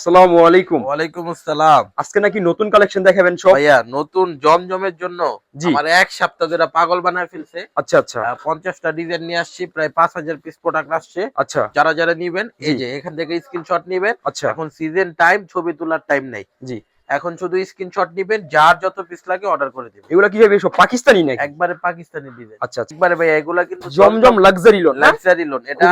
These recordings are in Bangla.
আসসালামু আলাইকুম। ওয়ালাইকুম আসসালাম। আজকে নাকি নতুন কালেকশন দেখাবেন সব? ভাইয়া নতুন জমজমের জন্য আমার এক সপ্তাহ ধরে পাগল বানায় ফেলছে। আচ্ছা আচ্ছা। আহ, পঞ্চাশটা ডিজাইন নিয়ে আসছি প্রায় পাঁচ হাজার পিস প্রোডাক্ট আসছে। আচ্ছা। যারা যারা নিবেন এই যে এখান থেকে স্ক্রিনশট নিবেন আচ্ছা। এখন সিজন টাইম ছবি তোলার টাইম নেই। জি। এখন শুধু স্ক্রিনশট নিবেন যার যত পিস লাগে অর্ডার করে দিবেন। এগুলা কি হবে সব পাকিস্তানি নাকি? একবারে পাকিস্তানি ডিজাইন আচ্ছা আচ্ছা। একবারে ভাইয়া এগুলা কিন্তু Zamzam luxury lawn luxury lawn এটা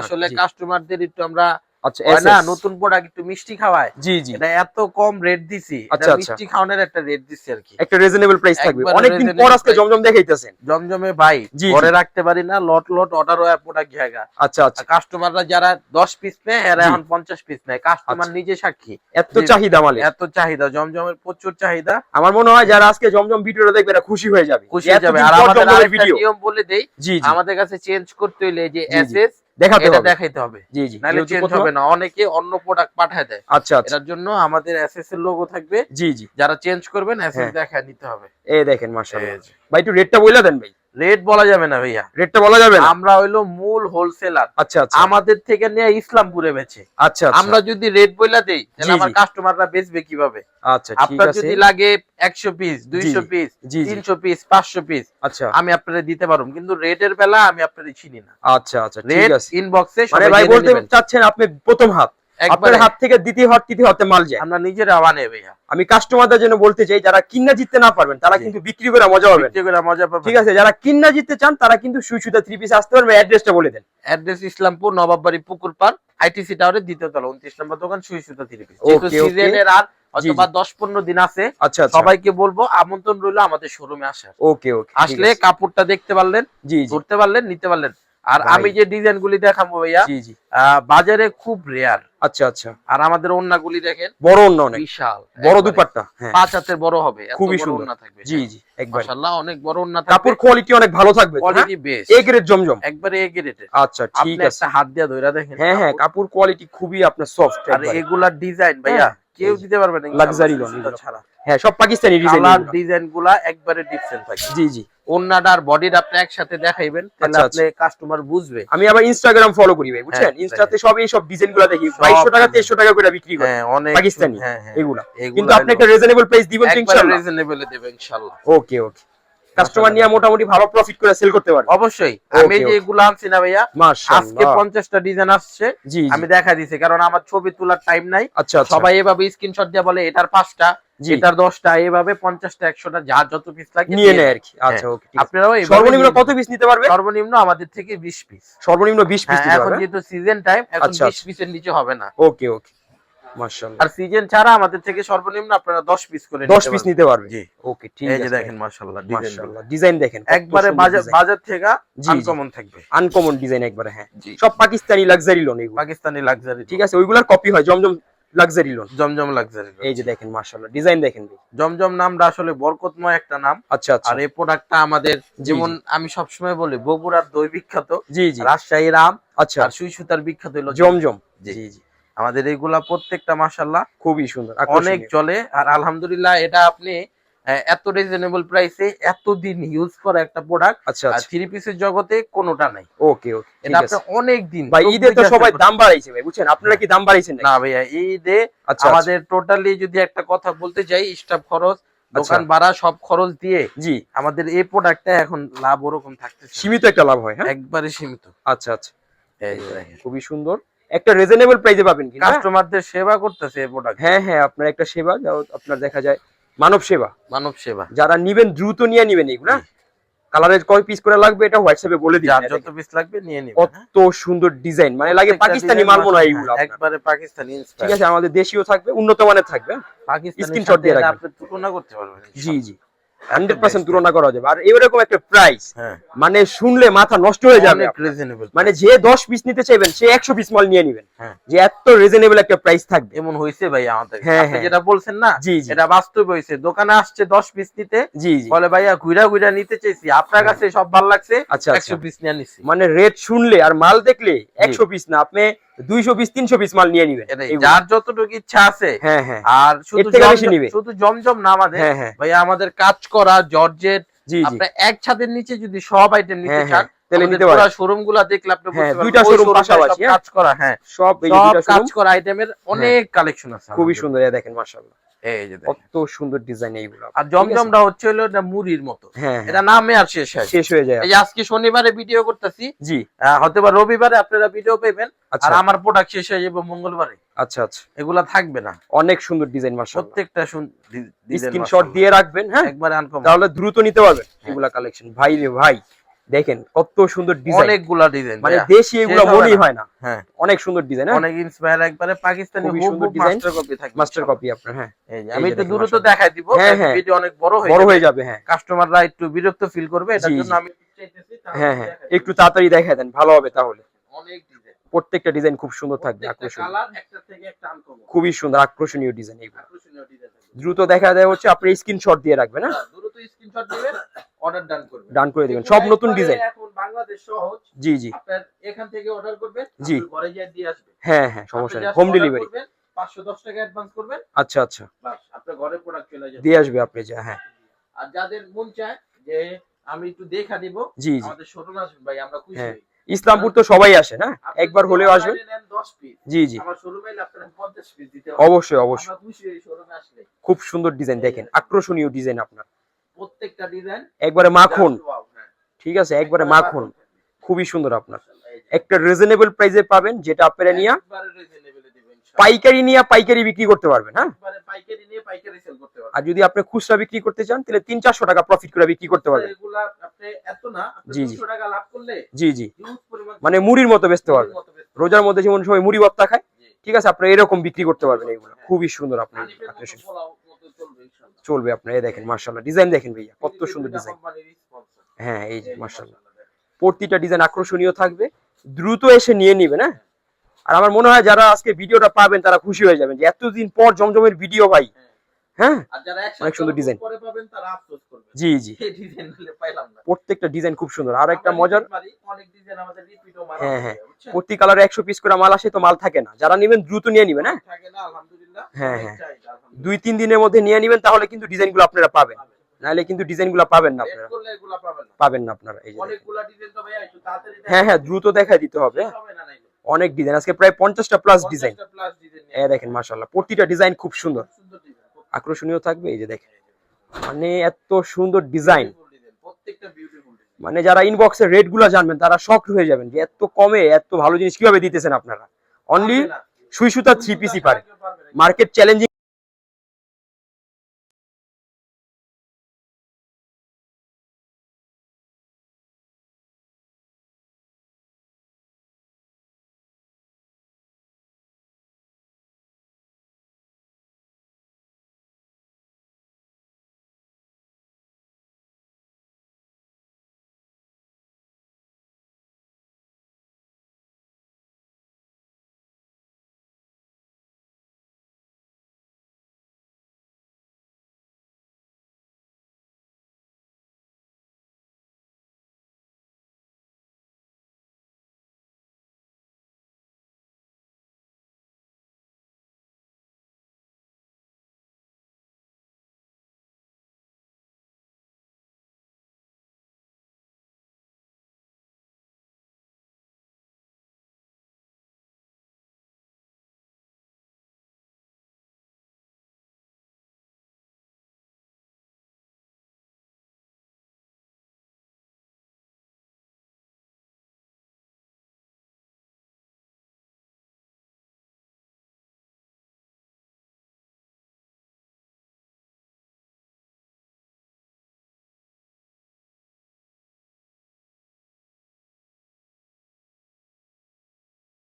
আসলে। কাস্টমারদের একটু আমরা আচ্ছা হয় না নতুন প্রোডাক্ট একটু মিষ্টি খাওয়ায়। জি জি। এটা এত কম রেট দিছি আচ্ছা, আচ্ছা। মিষ্টি খাওয়ানোর একটা রেট দিছি আর কি। একটা রিজনেবল প্রাইস থাকবে। একবারে অনেকদিন পর আজকে জমজম দেখাইতেছেন। জমজমে ভাই ঘরে রাখতে পারি না লট লট অর্ডার হয়ে প্রোডাক্ট জায়গা আচ্ছা আচ্ছা। কাস্টমাররা যারা দশ পিস নেয় এরা এখন পঞ্চাশ পিস নেয়। কাস্টমার আচ্ছা। নিজে সাক্ষী। এত চাহিদা মালে এত চাহিদা জমজমের প্রচুর চাহিদা। আমার মনে হয় যারা আজকে জমজম ভিডিওটা দেখবে এরা খুশি হয়ে যাবে। খুশি হয়ে যাবে। আর আমাদের ভিডিও নিয়ম বলে দেই আমাদের কাছে চেঞ্জ করতে হইলে যে। এসএস দেখাতে হবে। দেখাইতে হবে। জি জি। নালে চেঞ্জ হবে না। অনেকে অন্য প্রোডাক্ট পাঠায় দেয়। আচ্ছা আচ্ছা। এটার জন্য আমাদের এসএস এর লোগো থাকবে। জি জি। যারা চেঞ্জ করবেন এসএস হ্যাঁ। দেখায় নিতে হবে। এই দেখেন মাশাআল্লাহ। ভাই একটু রেটটা বইলা দেন ভাই। রেট বলা যাবে না ভাইয়া। রেটটা বলা যাবে না? আমরা হইল মূল হোলসেলার আচ্ছা আচ্ছা। আমাদের থেকে নিয়ে ইসলামপুরে বেচে। আচ্ছা আচ্ছা। আমরা যদি রেট বইলা দেই তাহলে আমার। কাস্টমাররা বেচবে কীভাবে? আচ্ছা ঠিক আপনার যদি লাগে একশো পিস দুইশো জি, পিস জি। জি তিনশো পিস পাঁচশো পিস আচ্ছা। আমি আপনারা দিতে পারব। কিন্তু রেটের বেলা আমি আপনাদের চিনি না। আচ্ছা আচ্ছা ঠিক আছে। ইনবক্সে মানে ভাই বলতে চাচ্ছেন আপনি প্রথম হাত। আপনার হাত থেকে দ্বিতীয় হাত তৃতীয় হাতে মাল যায়। আমরা নিজেরা বানাই ভাইয়া। আমি কাস্টমারদের জন্য বলতে চাই যারা কিন্না জিততে না পারবেন তারা কিন্তু বিক্রি করে মজা পাবেন। বিক্রি করে মজা পাবেন। ঠিক আছে যারা কিন্না জিততে চান তারা কিন্তু সুই সুতা থ্রি পিস আসতে পারবে। অ্যাড্রেসটা বলে দেন। অ্যাড্রেস ইসলামপুর নবাববাড়ি পুকুর পার আইটিসি টাওয়ারের দ্বিতীয় তলা উনত্রিশ নম্বর দোকান সুই সুতা থ্রি পিস. সিজনের আর অথবা দশ পনেরো দিন আছে আচ্ছা আচ্ছা। সবাইকে বলব আমন্ত্রণ রইল আমাদের শোরুমে আসার। ওকে ওকে আসলে কাপড়টা দেখতে পারলেন জি জি। ধরতে পারলেন নিতে পারলেন। আর আমি যে ডিজাইন গুলি দেখাবো ভাইয়া জি জি। বাজারে খুব রেয়ার আচ্ছা আচ্ছা। আর আমাদের গুলি দেখেন বড় অন্য অনেক। বিশাল বড়। দুপাট্টা হ্যাঁ। পাঁচ হাতের বড় হবে খুবই বড় সুন্দর। থাকবে জি জি মাশাআল্লাহ অনেক বড় কাপড় কোয়ালিটি অনেক ভালো থাকবে হ্যাঁ? Quality best A grade Zamzam. একবারে এ আচ্ছা ঠিক আপনি আছে। একটা হাত দিয়া ধইরা দেখেন হ্যাঁ হ্যাঁ কাপড়। কোয়ালিটি খুবই আপনার সফট আর এগুলার ডিজাইন ভাইয়া হ্যাঁ। কেউ দিতে পারবে না লাক্সারি এগুলো। ছাড়া। হ্যাঁ সব পাকিস্তানি ডিজাইন কালার ডিজাইনগুলা একবারে ডিফারেন্ট থাকে। জি জি। ওন্নাটা আর বডির আপনি একসাথে দেখাইবেন তাহলে আচ্ছা, আপনি কাস্টমার বুঝবে। আমি আবার ইনস্টাগ্রাম ফলো করি ভাই বুঝছেন? হ্যাঁ, ইনস্টাতে সব এই সব ডিজাইনগুলো দেখি। সব বাইশশো টাকা design। তেইশশো টাকা করে বিক্রি করে। হ্যাঁ অনেক পাকিস্তানি। হ্যাঁ হ্যাঁ। এগুলা। এগুলা কিন্তু আপনি একটা রিজনেবল প্রাইস দিবেন ইনশাআল্লাহ। রিজনেবল দেবেন ইনশাআল্লাহ। ওকে ওকে কাস্টমার নিয়ে মোটামুটি ভালো প্রফিট করে সেল করতে পারবে অবশ্যই। আমি যে. এগুলো আনছি না ভাইয়া আজকে পঞ্চাশটা ডিজাইন আসছে জি আমি দেখা দিছি কারণ আমার ছবি তোলার টাইম নাই। আচ্ছা আচ্ছা। সবাই এভাবে স্ক্রিনশট দিয়ে বলে এটার পাঁচটা এটার দশটা এভাবে পঞ্চাশটা একশোটা যা যত পিস লাগে নিয়ে নেয় আর কি। আচ্ছা হ্যাঁ। আপনারাও সর্বনিম্ন কত পিস নিতে পারবে? সর্বনিম্ন আমাদের থেকে বিশ পিস সর্বনিম্ন 20 পিস এখন পারবে? যেহেতু সিজন টাইম এখন আচ্ছা, বিশ পিসের নিচে হবে না। ওকে ওকে মাশাআল্লাহ। আর সিজন ছাড়া আমাদের থেকে সর্বনিম্ন আপনারা দশ পিস করে 10 পিস নিতে পারবে জি। ওকে ঠিক এই যে দেখেন মাশাআল্লাহ মাশাআল্লাহ ডিজাইন দেখেন একবারে বাজার বাজার থেকে আনকমন থাকবে। আনকমন ডিজাইন একবারে হ্যাঁ। সব পাকিস্তানি লাক্সারি লোন এগুলো। পাকিস্তানি লাক্সারি ঠিক আছে ওইগুলার কপি হয় Zamzam luxury lawn Zamzam luxury এই যে দেখেন মাশাআল্লাহ ডিজাইন দেখেন জমজম নামটা আসলে বরকতময় একটা নাম। আচ্ছা আচ্ছা। আর এই প্রোডাক্টটা আমাদের যেমন আমি সবসময় বলি বগুড়ার দই বিখ্যাত। জি জি। রাজশাহীর আম আচ্ছা। আর সুই সুতার বিখ্যাত হলো জমজম। জি জি। আমাদের এইগুলা প্রত্যেকটা মাসাল্লাহ খুবই সুন্দর অনেক চলে। আর আলহামদুলিল্লাহ এটা আপনি এত রিজনেবল প্রাইসে এতদিন ইউজ করা একটা প্রোডাক্ট আচ্ছা আর আচ্ছা থ্রি পিসের জগতে কোনোটা নাই। ওকে ওকে এটা আছে। আপনি অনেক দিন ভাই ঈদে তো সবাই দাম বাড়াইছে ভাই বুঝছেন? আপনারা কি দাম বাড়াইছেন না ভাইয়া ঈদে আচ্ছা আচ্ছা। আমাদের টোটালি যদি একটা কথা বলতে চাই স্টাফ খরচ দোকান ভাড়া সব খরচ দিয়ে জি। আমাদের এই প্রোডাক্টটা এখন লাভ ওরকম থাকতেছে। সীমিত একটা লাভ হয় হ্যাঁ? একবারে সীমিত। আচ্ছা আচ্ছা। খুবই সুন্দর। একটা রিজনেবল প্রাইসে পাবেন কি না? কাস্টমারদের সেবা করতেছে এই প্রোডাক্ট হ্যাঁ হ্যাঁ আপনার একটা সেবা যা আপনার দেখা যায় মানব সেবা। মানব সেবা। যারা নিবেন দ্রুত নিয়ে নিবেন এগুলো কালারের কয় পিস করে লাগবে এটা হোয়াটসঅ্যাপে বলে যার যত পিস লাগবে নিয়ে নিবে কত সুন্দর ডিজাইন মানে লাগে পাকিস্তানি মাল মনে হয় এগুলো একবারে পাকিস্তানি ঠিক আছে আমাদের দেশীয় থাকবে উন্নত মানের থাকবে। পাকিস্তানি screenshot দিয়ে রাখবেন। আপনি তুলনা করতে পারবেন জি জি। হান্ড্রেড পার্সেন্ট তুলনা করা যাবে। আর এরকম একটা প্রাইস হ্যাঁ। মানে শুনলে মাথা নষ্ট হয়ে যাবে মানে যে দশ পিস নিতে চাইবেন সে একশো পিস মাল নিয়ে নিবেন। হ্যাঁ। যে এত রিজনেবল একটা প্রাইস থাকবে। এমন হয়েছে ভাই আমাদের। হ্যাঁ। যেটা বলছেন না জি এটা বাস্তব হয়েছে দোকানে আসছে দশ পিস নিতে জি বলে ভাইয়া ঘুরা ঘুরা নিতে চাইছি। আপনার কাছে সব ভালো লাগছে আচ্ছা আচ্ছা। একশো পিস নিয়ে নিছি। মানে রেট শুনলে আর মাল দেখলে একশো পিস না। আপনি দুইশো পিস তিনশো পিস মাল নিয়ে নিবেন যার যতটুকু ইচ্ছা আছে। হ্যাঁ হ্যাঁ। আর শুধু এর থেকে বেশি জমজম- নিবে। শুধু জমজম না আমাদের হ্যাঁ আমাদের কাজ করা জর্জেট জি জি। আপনার এক ছাদের নিচে যদি সব আইটেম নিতে চান তাহলে নিতে পারেন। শোরুমগুলা দেখলে আপনি বুঝতে পারবেন, পাশাপাশি। কাজ করা হ্যাঁ। সব কাজ করা আইটেমের অনেক কালেকশন আছে খুবই সুন্দর। দেখেন মাশাআল্লাহ। এই যে কত সুন্দর ডিজাইন এইগুলো। আর জমজমটা হচ্ছে হলো এটা মুড়ির মতো। হ্যাঁ এটা নামে আর শেষ হয় শেষ হয়ে যায়। এই আজকে শনিবারে ভিডিও করতেছি। জি। হয়তো বা রবিবারে আপনারা ভিডিও পাবেন। আচ্ছা। আর আমার প্রোডাক্ট শেষ হয়ে যাবে মঙ্গলবারে। আচ্ছা আচ্ছা। এগুলা থাকবে না। অনেক সুন্দর ডিজাইন মাশাআল্লাহ। প্রত্যেকটা স্ক্রিনশট দিয়ে রাখবেন হ্যাঁ? একবারে আনকমন তাহলে দ্রুত নিতে পারবেন হ্যাঁ। এগুলা কালেকশন ভাই রে ভাই। দেখেন কত সুন্দর ডিজাইন অনেকগুলা ডিজাইন মানে দেশি এগুলো মনেই হয় না। হ্যাঁ। অনেক সুন্দর ডিজাইন অনেক ইন্সপায়ার একবারে পাকিস্তানি হুবহু সুন্দর design। মাস্টার কপি থাকবে মাস্টার কপি আপনার হ্যাঁ। আমি একটু মাশাআল্লাহ। দেখাই দিব হ্যাঁ, হ্যাঁ। ভিডিও অনেক বড় হয়ে বড় হয়ে যাবে হ্যাঁ। কাস্টমাররা একটু বিরক্ত ফিল করবে এটার জন্য আমি হ্যাঁ হ্যাঁ। একটু তাড়াতাড়ি দেখায় দেন ভালো হবে তাহলে। অনেক ডিজাইন প্রত্যেকটা ডিজাইন খুব সুন্দর থাকবে আকর্ষণীয়। কালার একটা থেকে একটা আনকমন খুবই সুন্দর আকর্ষণীয় ডিজাইন এগুলো। আকর্ষণীয় ডিজাইন দ্রুত দেখা যায় হচ্ছে আপনি স্ক্রিনশট দিয়ে রাখবেন হ্যাঁ? দ্রুত স্ক্রিনশট দিবেন। অর্ডার ডান করবেন। ডান করে দিবেন। সব নতুন ডিজাইন এখন বাংলাদেশ সহজ জি জি। আপনার এখান থেকে অর্ডার করবেন জি। ঘরে গিয়ে দিয়ে আসবে হ্যাঁ হ্যাঁ সমস্যা নেই। হোম ডেলিভারি পাঁচশো দশ টাকা অ্যাডভান্স করবেন। আচ্ছা আচ্ছা। বাস আপনার ঘরে প্রোডাক্ট চলে যাবে। দিয়ে আসবে আপনি যা হ্যাঁ। আর যাদের মন চায় যে আমি একটু দেখা দিব জি জি। আমাদের শোরুম আসবেন ভাই আমরা খুশি হ্যাঁ। হই। ইসলামপুর তো সবাই আসে না? একবার হলেও আসবেন online এ নেন 10 পিস জি জি। আমার শোরুমে এলে আপনার 50 পিস দিতে হবে। অবশ্যই অবশ্যই। খুব সুন্দর ডিজাইন দেখেন। আকর্ষণীয় ডিজাইন আপনার। প্রত্যেকটা ডিজাইন একবারে মাখন। হ্যাঁ। ঠিক আছে একবারে মাখন। খুবই সুন্দর আপনার। একটা রিজনেবল প্রাইসে পাবেন যেটা আপনারা নিয়ে। পাইকারি নিয়ে পাইকারি বিক্রি করতে পারবেন হ্যাঁ? পাইকারি নিয়ে পাইকারি সেল করতে পারবেন। আর যদি আপনি খুচরা বিক্রি করতে চান তাহলে তিন চারশো টাকা প্রফিট করে বিক্রি করতে পারবেন। আপনি আপনি জি, জি। 200 টাকা লাভ করলে জি জি। মানে মুড়ির মতো বেচতে পারবেন। রোজার মধ্যে যেমন সবাই মুড়ি ভর্তা খায় ঠিক আছে আপনার এরকম বিক্রি করতে পারবেন এগুলো। খুবই সুন্দর আপনার হানিফের মতো আকর্ষণ পোলাও মতো চলবে। আপনার এই দেখেন মার্শাল্লাহ ডিজাইন দেখেন ভাইয়া কত সুন্দর ডিজাইন হ্যাঁ এই যে মার্শাল্লাহ প্রতিটা ডিজাইন আকর্ষণীয় থাকবে দ্রুত এসে নিয়ে নিবে না আর আমার মনে হয় যারা আজকে ভিডিওটা পাবেন তারা খুশি হয়ে যাবেন যে এতদিন পর জমজমের ভিডিও ভাই হ্যাঁ? অনেক সুন্দর করবে। জি জি। ডিজাইনগুলো প্রত্যেকটা ডিজাইন খুব সুন্দর। আর একটা মজার ডিজাইন হ্যাঁ, হ্যাঁ। প্রতি কালারে একশো পিস করে মাল আসে তো মাল থাকে না। যারা নেবেন দ্রুত নিয়ে নিবেন হ্যাঁ? হ্যাঁ, হ্যাঁ। দুই তিন দিনের মধ্যে নিয়ে নিবেন তাহলে কিন্তু ডিজাইনগুলো আপনারা পাবেন। নাহলে কিন্তু ডিজাইন ডিজাইনগুলো পাবেন না আপনারা। পাবেন না। আপনারা এই ডিজাইন হ্যাঁ হ্যাঁ দ্রুত দেখাই দিতে হবে নাইলে। অনেক ডিজাইন আজকে প্রায় পঞ্চাশটা প্লাস ডিজাইন 50টা plus design নিয়ে এ দেখেন মাশাল্লাহ প্রতিটা ডিজাইন খুব সুন্দর আকর্ষণীয় থাকবে, এই যে দেখেন। মানে এত সুন্দর ডিজাইন। মানে যারা ইনবক্সের রেটগুলা জানবেন, তারা শক হয়ে যাবেন যে এত কমে এত ভালো জিনিস কীভাবে দিতেছেন আপনারা। অনলি সুই সুতা থ্রি পিসি পারে। Market challenging